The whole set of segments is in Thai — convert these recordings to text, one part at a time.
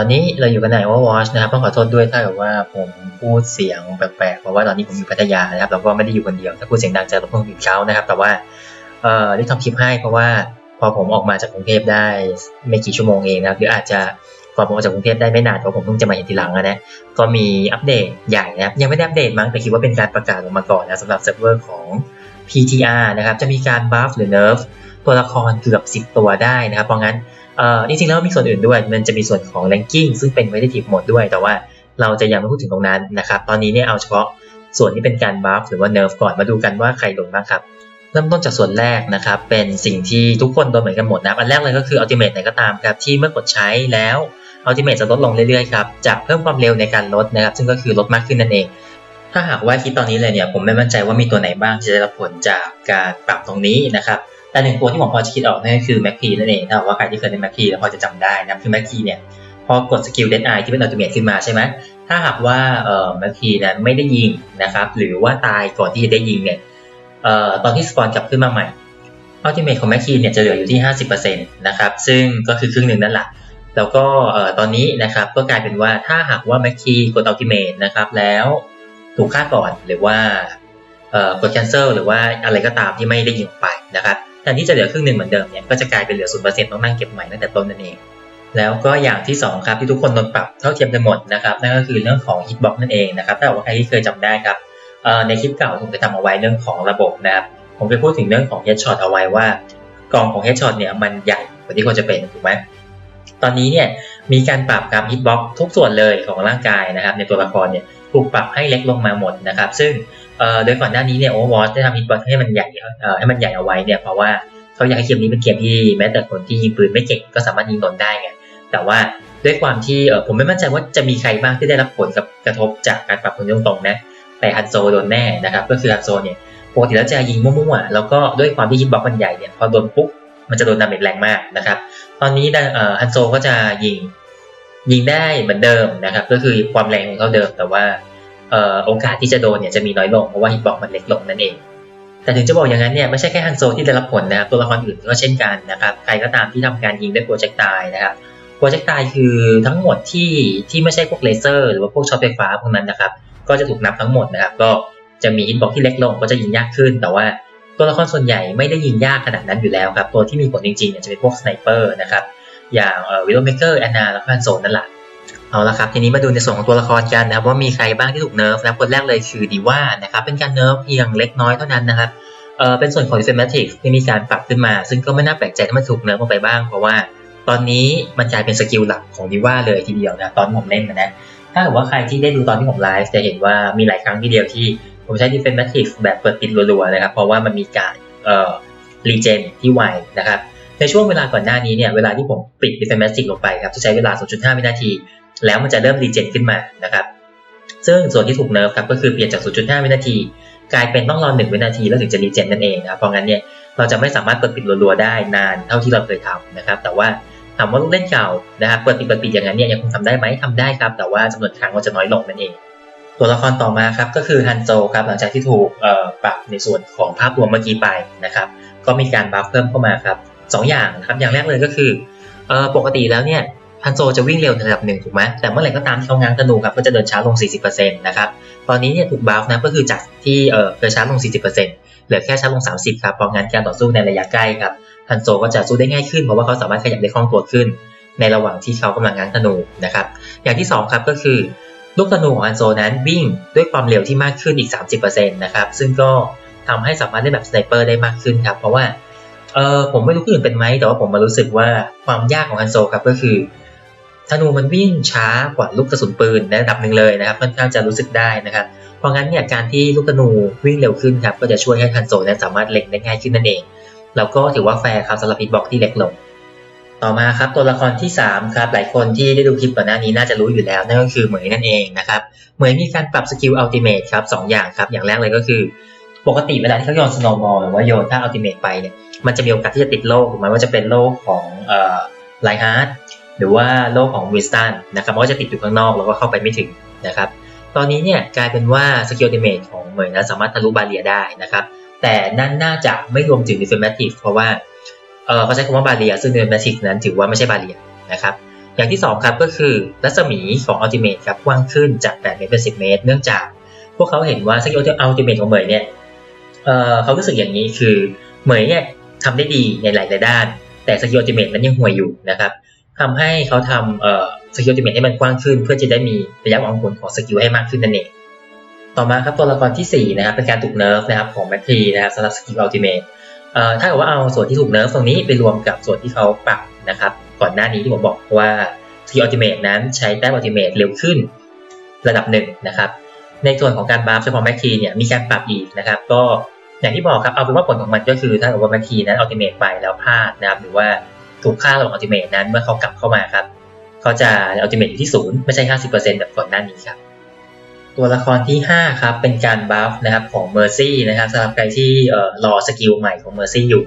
อนนี้เราอยู่กันใน Overwatch นะครับต้องขอโทษด้วยถ้าเกิดว่าผมพูดเสียงแปลกๆ เพราะว่าตอนนี้ผมอยู่พัทยานะครับแล้วก็ไม่ได้อยู่คนเดียว ถ้าพูดเสียงดังจะรบกวนคนอื่นเขานะครับ แต่ว่าเอ่อได้ทำคลิปให้เพราะว่าพอผมออกมาจากกรุงเทพได้ไม่กี่ชั่วโมงเองนะครับหรืออาจจะก่อผมออกจากกรุงเทพได้ไม่นานเพราะผมเพิ่งจะมาเห็นทีหลังอะนะก็มีอัปเดตใหญ่นะครับยังไม่ได้อัปเดตมั้งแต่คิดว่าเป็นการประกาศออกมาก่อนนะสำหรับเซิร์ฟเวอร์ของ PTR นะครับจะมีการบัฟหรือเนิร์ฟตัวละครเกือบ 10 ตัวได้นะครับเพราะงั้น เอ่อจริงๆแล้วมีส่วนอื่นด้วย มันจะมีส่วนของ ranking ซึ่งเป็น competitive mode ด้วย แต่ว่าเราจะยังไม่พูดถึงตรงนั้นนะครับ ตอนนี้เนี่ยเอาเฉพาะส่วนที่เป็นการบัฟหรือว่าเนิร์ฟก่อน มาดูกันว่าใครโดนบ้างครับเริ่มต้นจากส่วนแรกนะครับ เป็นสิ่งที่ทุกคนโดนเหมือนกันหมดนะอันแรกเลยก็คือ ultimate ไหนก็ตามครับ ที่เมื่อกดใช้แล้ว ultimate จะลดลงเรื่อยๆครับ จะเพิ่มความเร็วในการลดนะครับ ซึ่งก็คือลดมากขึ้นนั่นเอง ถ้าหากว่าคิดตอนนี้เลยเนี่ย ผมไม่มั่นใจว่ามีตัวไหนบ้างที่จะได้รับผลจากการปรับตรงนี้นะครับ แต่หนึ่งตัวที่ผมพอจะคิดออกนั่นก็คือแม็กพีนั่นเองถ้าหากว่าใครที่เคยเล่นแม็กพีแล้วพอจะจำได้นะคือแม็กพีเนี่ยพอกดสกิลเดนไอที่เป็นอัลติเมทขึ้นมาใช่ไหมถ้าหากว่าเอ่อแม็กพีนั้นไม่ได้ยิงนะครับหรือว่าตายก่อนที่จะได้ยิงเนี่ยเอ่อตอนที่สปอนกลับขึ้นมาใหม่อัลติเมทของแม็กพีเนี่ยจะเหลืออยู่ที่ 50%นะครับซึ่งก็คือครึ่งหนึ่งนั่นแหละแล้วก็ตอนนี้นะครับก็กลายเป็นว่าถ้าหากว่าแม็กพีกดอัลติเมทนะครับแล้วถูกฆ่าก่อนหรือว่ากด cancel หรือว่าอะไรก็ตามที่ไม่ได้ยิงออกไปนะครับ แทนที่จะเหลือครึ่งหนึ่งเหมือนเดิมเนี่ยก็จะกลายเป็นเหลือศูนย์เปอร์เซ็นต์ต้องนั่งเก็บใหม่ตั้งแต่ต้นนั่นเองแล้วก็อย่างที่สองครับที่ทุกคนโดนปรับเท่าเทียมกันหมดนะครับนั่นก็คือเรื่องของ hitbox นั่นเองนะครับถ้าว่าใครที่เคยจำได้ครับในคลิปเก่าผมเคยทำเอาไว้เรื่องของระบบนะครับผมเคยพูดถึงเรื่องของ headshot เอาไว้ว่ากล่องของ headshot เนี่ยมันใหญ่กว่าที่ควรจะเป็นถูกไหมตอนนี้เนี่ยมีการปรับครับ hitbox ทุกส่วนเลยของร่างกายนะครับในตัวละครเนี่ยถูกปรับให้เล็กลงมาหมดนะครับซึ่ง โดยก่อนหน้านี้เนี่ย Overwatch ได้ทำ hitbox ให้มันใหญ่ให้มันใหญ่เอาไว้เนี่ยเพราะว่าเขาอยากให้เกมนี้เป็นเกมที่แม้แต่คนที่ยิงปืนไม่เก่งก็สามารถยิงโดนได้ไงแต่ว่าด้วยความที่เออผมไม่มั่นใจว่าจะมีใครบ้างที่ได้รับผลกับกระทบจากการปรับปรุงตรงๆนะแต่ฮันโซโดนแน่นะครับก็คือฮันโซเนี่ยปกติแล้วจะยิงมั่วๆแล้วก็ด้วยความที่ฮิตบ็อกมันใหญ่เนี่ยพอโดนปุ๊บมันจะโดนดาเมจแรงมากนะครับ ตอนนี้ฮันโซก็จะยิงยิงได้เหมือนเดิมนะครับ ก็คือความแรงของเขาเดิมแต่ว่า โอกาสที่จะโดนเนี่ยจะมีน้อยลงเพราะว่าฮิตบ็อกมันเล็กลงนั่นเอง แต่ถึงจะบอกอย่างนั้นเนี่ยไม่ใช่แค่ฮันโซที่ได้รับผลนะครับตัวละครอื่นก็เช่นกันนะครับใครก็ตามที่ทำการยิงด้วยโปรเจกต์ตายนะครับโปรเจกต์ตายคือทั้งหมดที่ที่ไม่ใช่พวกเลเซอร์หรือว่าพวกช็อตไฟฟ้าพวกนั้นนะครับก็จะถูกนับทั้งหมดนะครับก็จะมีฮิตบ็อกที่เล็กลงก็จะยิงยากขึ้น แต่ว่าตัวละครส่วนใหญ่ไม่ได้ยิงยากขนาดนั้นอยู่แล้วครับตัวที่มีผลจริงๆเนี่ยจะเป็นพวกสไนเปอร์นะครับอย่างวิลโลเมเกอร์แอนนาแล้วก็ฮันโซนั่นแหละ เอาละครับทีนี้มาดูในส่วนของตัวละครกันนะครับว่ามีใครบ้างที่ถูกเนิร์ฟนะคนแรกเลยคือดีว่านะครับเป็นการเนิร์ฟเพียงเล็กน้อยเท่านั้นนะครับเออเป็นส่วนของ Defensive ที่มีการปรับขึ้นมา ซึ่งก็ไม่น่าแปลกใจที่มันถูกเนิร์ฟลงไปบ้าง เพราะว่าตอนนี้มันกลายเป็นสกิลหลักของดีว่าเลยทีเดียวนะตอนผมเล่นนะถ้าเกิดว่าใครที่ได้ดูตอนที่ผมไลฟ์จะเห็นว่ามีหลายครั้งทีเดียวที่ผมใช้ Defensive แบบเปิดปิดรัวๆนะครับเพราะว่ามันมีการเอ่อรีเจนที่ไวนะครับในช่วงเวลาก่อนหน้านี้เนี่ยเวลาที่ผมปิด Defensive ลงไปครับจะใช้เวลา 0.5 วินาที แล้วมันจะเริ่มรีเจนขึ้นมานะครับ ซึ่งส่วนที่ถูกเนิร์ฟครับก็คือเปลี่ยนจาก 0.5 วินาที กลายเป็นต้องรอ 1 วินาทีแล้วถึงจะรีเจนนั่นเองนะครับเพราะงั้นเนี่ยเราจะไม่สามารถเปิดปิดรัวๆได้นานเท่าที่เราเคยทำนะครับ แต่ว่าถามว่าลูกเล่นเก่านะครับเปิดปิดเปิดปิดอย่างนั้นเนี่ยยังคงทำได้ไหมทำได้ครับ แต่ว่าจำนวนครั้งก็จะน้อยลงนั่นเอง ตัวละครต่อมาครับก็คือฮันโจครับหลังจากที่ถูกปรับในส่วนของภาพรวมเมื่อกี้ไปนะครับ ก็มีการบัฟเพิ่มเข้ามาครับสองอย่างนะครับอย่างแรกเลยก็คือปกติแล้วเนี่ย ฮันโซจะวิ่งเร็วในระดับหนึ่งถูกไหมแต่เมื่อไหร่ก็ตามที่เขาง้างธนูครับก็จะเดินช้าลง 40%นะครับตอนนี้เนี่ยถูกบัฟนะก็คือจากที่เออเคยช้าลง 40%เหลือแค่ช้าลง 30ครับเพราะงั้นการต่อสู้ในระยะใกล้ครับฮันโซก็จะสู้ได้ง่ายขึ้นเพราะว่าเขาสามารถขยับได้คล่องตัวขึ้น ในระหว่างที่เขากำลังง้างธนูนะครับอย่างที่2ครับก็คือลูกธนูของฮันโซนั้นวิ่งด้วยความเร็วที่มากขึ้นอีก 30%นะครับซึ่งก็ทำให้สามารถได้แบบสไนเปอร์ได้มากขึ้นครับเพราะว่าเออผมไม่รู้คนอื่นเป็นไหมแต่ว่าผมมารู้สึกว่าความยากของฮันโซครับก็คือ ธนูมันวิ่งช้ากว่าลูกกระสุนปืนในระดับหนึ่งเลยนะครับค่อนข้างจะรู้สึกได้นะครับ เพราะงั้นเนี่ยการที่ลูกธนูวิ่งเร็วขึ้นครับก็จะช่วยให้ฮันโซนั้นสามารถเล็งได้ง่ายขึ้นนั่นเอง แล้วก็ถือว่าแฟร์ครับสำหรับฮิตบ็อกที่เล็กลง ต่อมาครับตัวละครที่3ครับหลายคนที่ได้ดูคลิปก่อนหน้านี้น่าจะรู้อยู่แล้วนั่นก็คือเหมยนั่นเองนะครับเหมยมีการปรับสกิลอัลติเมทครับสอย่างครับอย่างแรกเลยก็คือปกติเวลาที่เขาโยนสโนว์บอลหรือว่าโยนท่าอัลติเมทไปเนี่ยมันจะมีโอกาสที่จะติดโลกถูกไหมว่าจะเป็นโลกของเอ่อไลฮาร์ด หรือว่าโลกของวิสตันนะครับมันก็จะติดอยู่ข้างนอกแล้วก็เข้าไปไม่ถึงนะครับ ตอนนี้เนี่ยกลายเป็นว่าสกิลอัลติเมทของเหมยนะสามารถทะลุบาเรียได้นะครับ แต่นั่นน่าจะไม่รวมถึง defensive เพราะว่าเออเขาใช้คำว่าบาเรียซึ่ง defensive นั้นถือว่าไม่ใช่บาเรียนะครับอย่างที่ 2 ครับก็คือรัศมีของอัลติเมทครับกว้างขึ้นจาก 8 เมตรเป็น 10 เมตร เนื่องจากพวกเขาเห็นว่าสกิลอัลติเมทของเหมยเนี่ยเออเขารู้สึกอย่างนี้คือเหมยเนี่ยทำได้ดีในหลายๆด้าน แต่สกิลอัลติเมทนั้นยังห่วยอยู่นะครับ ทำให้เขาทำเอ่อสกิลอัลติเมทให้มันกว้างขึ้น เพื่อจะได้มีระยะวางผลของสกิลให้มากขึ้นนั่นเองต่อมาครับตัวละครที่ 4 นะครับเป็นการถูกเนิร์ฟนะครับของแมคทีนะครับสำหรับสกิลอัลติเมทเอ่อถ้าเกิดว่าเอาส่วนที่ถูกเนิร์ฟตรงนี้ไปรวมกับส่วนที่เขาปรับนะครับก่อนหน้านี้ที่ผมบอกว่าสกิลอัลติเมทนั้นใช้แต้มอัลติเมทเร็วขึ้นระดับหนึ่งนะครับในส่วนของการบัฟเฉพาะแมคทีเนี่ยมีการปรับอีกนะครับก็อย่างที่บอกครับเอาเป็นว่าผลของมันก็คือถ้าเกิดว่าแมคทีนั้นอัลติเมทไปแล้วพลาดนะครับหรือว่า ถูกฆ่าระหว่างอัลติเมทนั้นเมื่อเขากลับเข้ามาครับเขาจะอัลติเมทอยู่ที่ศูนย์ไม่ใช่ห้าสิบเปอร์เซ็นต์แบบก่อนหน้านี้ครับตัวละครที่5ครับเป็นการบัฟนะครับของ Mercy นะครับสำหรับใครที่เอ่อรอสกิลใหม่ของ Mercy อยู่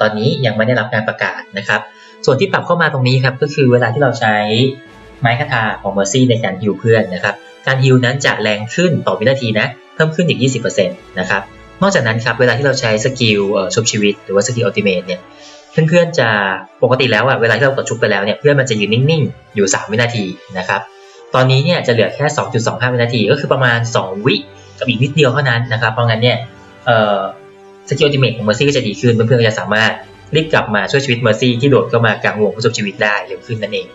ตอนนี้ยังไม่ได้รับการประกาศนะครับ ส่วนที่ปรับเข้ามาตรงนี้ครับก็คือเวลาที่เราใช้ไม้คาถาของ Mercy ในการฮิวเพื่อนนะครับการฮิวนั้นจะแรงขึ้นต่อวินาทีนะเพิ่มขึ้นอีก 20%นะครับนอกจากนั้นครับเวลาที่เราใช้สกิลชุบชีวิต หรือว่าสกิลอัลติเมทเนี่ย เพื่อนๆจะปกติแล้วอะเวลาที่เรากดชุบไปแล้วเนี่ยเพื่อนมันจะยืนนิ่งๆ อยู่ 3 วินาทีนะครับ ตอนนี้เนี่ยจะเหลือแค่ 2.25 วินาที ก็คือประมาณ 2 วิกับอีกนิดเดียวเท่านั้นนะครับ เพราะงั้นเนี่ยเอ่อสกิลอัลติเมทของเมอร์ซี่ก็จะดีขึ้น เพื่อนๆก็จะสามารถรีบกลับมาช่วยชีวิตเมอร์ซี่ที่โดดเข้ามากลางวงผู้ชุบชีวิตได้เร็วขึ้นนั่นเอง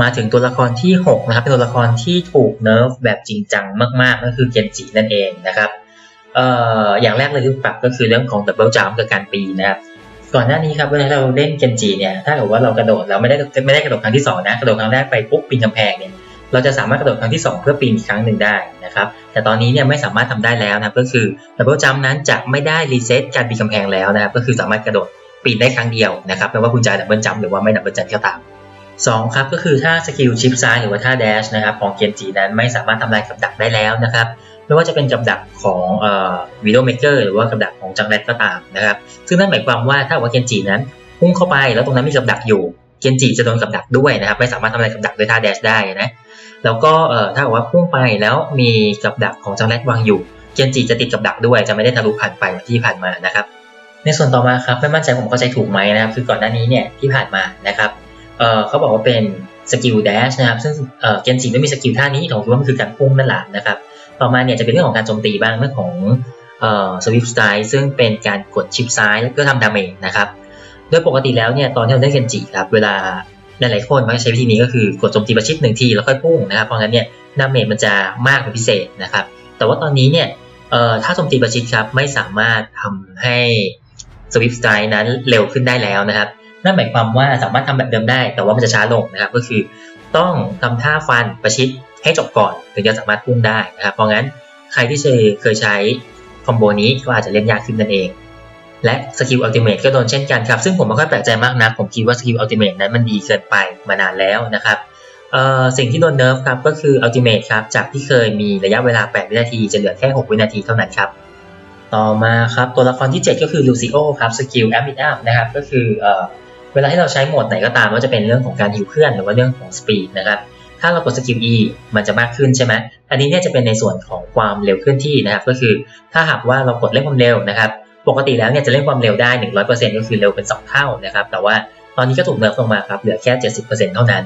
มาถึงตัวละครที่ 6 นะครับ เป็นตัวละครที่ถูกเนิร์ฟแบบจริงจังมากๆนั่นคือเกนจินั่นเองนะครับเอ่ออย่างแรกเลยที่ปรับก็คือเรื่องของดับเบิลจัมป์กับการปีนะครับ ก่อนหน้านี้ครับเวลาเราเล่นเกนจิเนี่ยถ้าเกิดว่าเรากระโดดเราไม่ได้ไม่ได้กระโดดครั้งที่สองนะกระโดดครั้งแรกไปปุ๊บปีนกำแพงเนี่ยเราจะสามารถกระโดดครั้งที่สองเพื่อปีนอีกครั้งหนึ่งได้นะครับแต่ตอนนี้เนี่ยไม่สามารถทำได้แล้วนะก็คือดับเบิลจัมนั้นจะไม่ได้รีเซ็ตการปีนกำแพงแล้วนะครับก็คือสามารถกระโดดปีนได้ครั้งเดียวนะครับไม่ว่าคุณจะดับเบิลจัมหรือว่าไม่ดับเบิลจัมก็ตามสองครับก็คือถ้าสกิลชิปซ้ายหรือว่าท่าแดชนะครับของเกนจินั้นไม่สามารถทำลายกับดักได้แล้วนะครับ ไม่ว่าจะเป็นกับดักของวิดีโอเมเกอร์หรือว่ากับดักของจังแรดก็ตามนะครับ ซึ่งนั่นหมายความว่าถ้าว่าเกนจินั้นพุ่งเข้าไปแล้วตรงนั้นมีกับดักอยู่เกนจิจะโดนกับดักด้วยนะครับ ไม่สามารถทำอะไรกับดักด้วยท่าแดชได้นะแล้วก็เอ่อถ้าว่าพุ่งไปแล้วมีกับดักของจังแรดวางอยู่เกนจิจะติดกับดักด้วยจะไม่ได้ทะลุผ่านไปเหมือนที่ผ่านมานะครับ ในส่วนต่อมาครับไม่มั่นใจผมเข้าใจถูกไหมนะครับ คือก่อนหน้านี้เนี่ยที่ผ่านมานะครับเเขาบอกว่าเป็นสกิลแดชนะครับซึ่งเอ่อเกนจิไม่มีสกิลท่านี้ผมคิดว่ามันคือการพุ่งนั่นแหละนะครับ ต่อมาเนี่ยจะเป็นเรื่องของการโจมตีบ้างเรื่องของเอ่อสวิฟสไตล์ซึ่งเป็นการกดชิปซ้ายแล้วก็ทำดาเมจนะครับโดยปกติแล้วเนี่ยตอนที่เราเล่นเกนจิครับเวลาหลายๆคนมักจะใช้วิธีนี้ก็คือกดโจมตีประชิดหนึ่งทีแล้วค่อยพุ่งนะครับเพราะงั้นเนี่ยดาเมจมันจะมากเป็นพิเศษนะครับ แต่ว่าตอนนี้เนี่ยเอ่อถ้าโจมตีประชิดครับไม่สามารถทำให้สวิฟสไตล์นั้นเร็วขึ้นได้แล้วนะครับนั่นหมายความว่าสามารถทำแบบเดิมได้ แต่ว่ามันจะช้าลงนะครับก็คือต้องทำท่าฟันประชิด ให้จบก่อนถึงจะสามารถพุ่งได้นะครับ เพราะงั้นใครที่เคยใช้คอมโบนี้ก็อาจจะเล่นยากขึ้นนั่นเอง และสกิลอัลติเมทก็โดนเช่นกันครับ ซึ่งผมไม่ค่อยแปลกใจมากนะผมคิดว่าสกิลอัลติเมทนั้นมันดีเกินไปมานานแล้วนะครับสิ่งที่โดนเนิร์ฟครับก็คืออัลติเมทครับจากที่เคยมีระยะเวลา 8 วินาทีจะเหลือแค่ 6 วินาทีเท่านั้นครับต่อมาครับตัวละครที่ 7 ก็คือลูซิโอครับสกิลแอมบิทอัพนะครับก็คือเอเวลาที่เราใช้โหมดไหนก็ตามว่าจะเป็นเรื่องของการฮิวเพื่อนหรือว่าเรื่องของสปีดนะครับ ถ้าเรากดสกิล E มันจะมากขึ้นใช่ไหมอันนี้เนี่ยจะเป็นในส่วนของความเร็วเคลื่อนที่นะครับ ก็คือถ้าหากว่าเรากดเร่งความเร็วนะครับ ปกติแล้วเนี่ยจะเร่งความเร็วได้ 100%ก็คือเร็วเป็น 2 เท่านะครับ แต่ว่าตอนนี้ก็ถูกเนิร์ฟลงมาครับ เหลือแค่ 70%เท่านั้น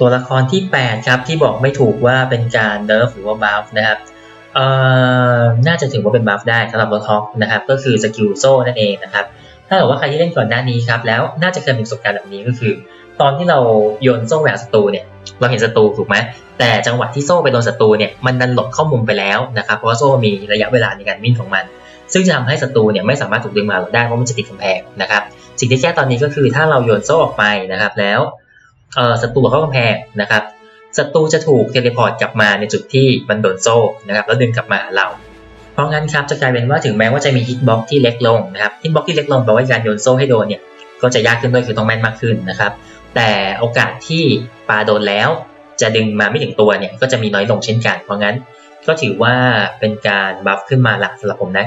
ตัวละครที่ 8 ครับ ที่บอกไม่ถูกว่าเป็นการเนิร์ฟหรือว่าบัฟนะครับเอ่อน่าจะถือว่าเป็นบัฟได้สำหรับรถฮอกนะครับ ก็คือสกิลโซ่นั่นเองนะครับ ถ้าเกิดว่าใครที่เล่นก่อนหน้านี้ครับ แล้วน่าจะเคยมีประสบการณ์แบบนี้ก็คือ ตอนที่เราโยนโซ่แหวกศัตรูเนี่ยเราเห็นศัตรูถูกไหมแต่จังหวะที่โซ่ไปโดนศัตรูเนี่ยมันดันหลบเข้ามุมไปแล้วนะครับเพราะว่าโซ่มีระยะเวลาในการวิ่งของมัน ซึ่งจะทำให้ศัตรูเนี่ยไม่สามารถถูกดึงมาได้เพราะมันจะติดกำแพงนะครับสิ่งที่แก้ตอนนี้ก็คือถ้าเราโยนโซ่ออกไปนะครับ แล้วศัตรูเข้ากำแพงนะครับศัตรูจะถูกเทเลพอร์ตกลับมาในจุดที่มันโดนโซ่นะครับแล้วดึงกลับมาหาเรา เพราะงั้นครับจะกลายเป็นว่าถึงแม้ว่าจะมีฮิตบ็อกที่เล็กลงนะครับฮิตบ็อกที่เล็กลงแปลว่าการโยนโซ่ให้โดนเนี่ยก็จะยากขึ้นด้วยคือต้องแม่นมากขึ้นนะครับ แต่โอกาสที่ปลาโดนแล้ว จะดึงมาไม่ถึงตัวเนี่ยก็จะมีน้อยลงเช่นกัน เพราะงั้นก็ถือว่าเป็นการบัฟขึ้นมาหลักสำหรับผมนะ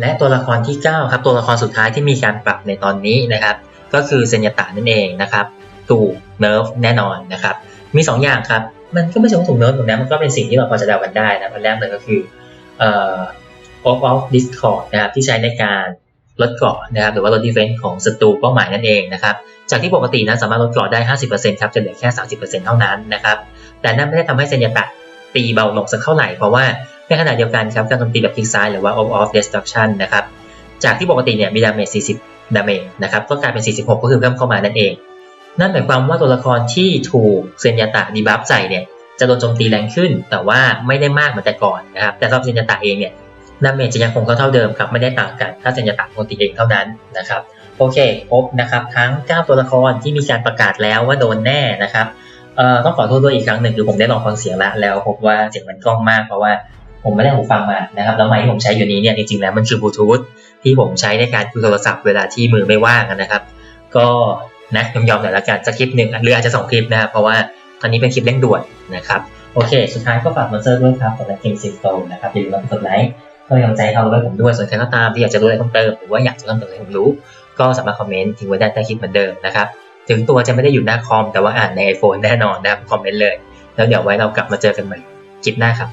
และตัวละครที่ 9 ครับ ตัวละครสุดท้ายที่มีการปรับในตอนนี้นะครับ ก็คือเซนยตะนั่นเองนะครับ ถูกเนิร์ฟแน่นอนนะครับ มี 2 อย่างครับ มันก็ไม่ใช่ว่าถูกเนิร์ฟถูกนะ มันก็เป็นสิ่งที่เราพอจะเดากันได้นะอันแรกเลยก็คือเอ่อ off off discord นะครับที่ใช้ในการ ลดเกราะนะครับหรือว่าลดดีเฟนส์ของศัตรูเป้าหมายนั่นเองนะครับจากที่ปกตินั้นสามารถลดเกราะได้ 50%ครับจะเหลือแค่ 30%เท่านั้นนะครับแต่นั่นไม่ได้ทำให้เซนยตะตีเบาลงสักเท่าไหร่เพราะว่าในขณะเดียวกันครับการโจมตีแบบคลิกซ้ายหรือว่า on off destruction นะครับจากที่ปกติเนี่ยมีดาเมจ 40 ดาเมจนะครับก็กลายเป็น 46 ก็คือเพิ่มเข้ามานั่นเอง นั่นหมายความว่าตัวละครที่ถูกเซนยตะดีบัฟใส่เนี่ยจะโดนโจมตีแรงขึ้น แต่ว่าไม่ได้มากเหมือนแต่ก่อนนะครับแต่สำหรับเซนยตะเองเนี่ย ดาเมจจะยังคงเท่าเดิมครับไม่ได้ต่างกันถ้าเซนยตะโจมตีเองเท่านั้นนะครับโอเคครบนะครับทั้ง 9 ตัวละครที่มีการประกาศแล้วว่าโดนแน่นะครับเอ่อต้องขอโทษด้วยอีกครั้งหนึ่งคือผมได้ลองฟังเสียงแล้วแล้วพบว่าเสียงมันกล้องมากเพราะว่าผมไม่ได้หูฟังมานะครับแล้วไมค์ที่ผมใช้อยู่นี้เนี่ยจริงๆแล้วมันคือบลูทูธที่ผมใช้ในการคุยโทรศัพท์เวลาที่มือไม่ว่างนะครับ ก็นะยอมๆหน่อยละกันสักคลิปหนึ่งหรืออาจจะสองคลิปนะครับเพราะว่าตอนนี้เป็นคลิปเร่งด่วนนะครับโอเค สุดท้ายก็ฝากมอนเซอร์ด้วยครับสำหรับเกมซิงโตนะครับอย่าลืมกดไลค์ ก็เป็นกำลังใจให้เขาด้วยผมด้วยส่วนใครก็ตามที่อยากจะรู้อะไรเพิ่มเติมหรือว่าอยากจะเพิ่มเติมอะไรผมรู้ ก็สามารถคอมเมนต์ทิ้งไว้ได้ใต้คลิปเหมือนเดิมนะครับถึงตัวจะไม่ได้อยู่หน้าคอมแต่ว่าอ่านใน iPhone แน่นอนนะครับคอมเมนต์เลย แล้วเดี๋ยวไว้เรากลับมาเจอกันใหม่คลิปหน้าครับ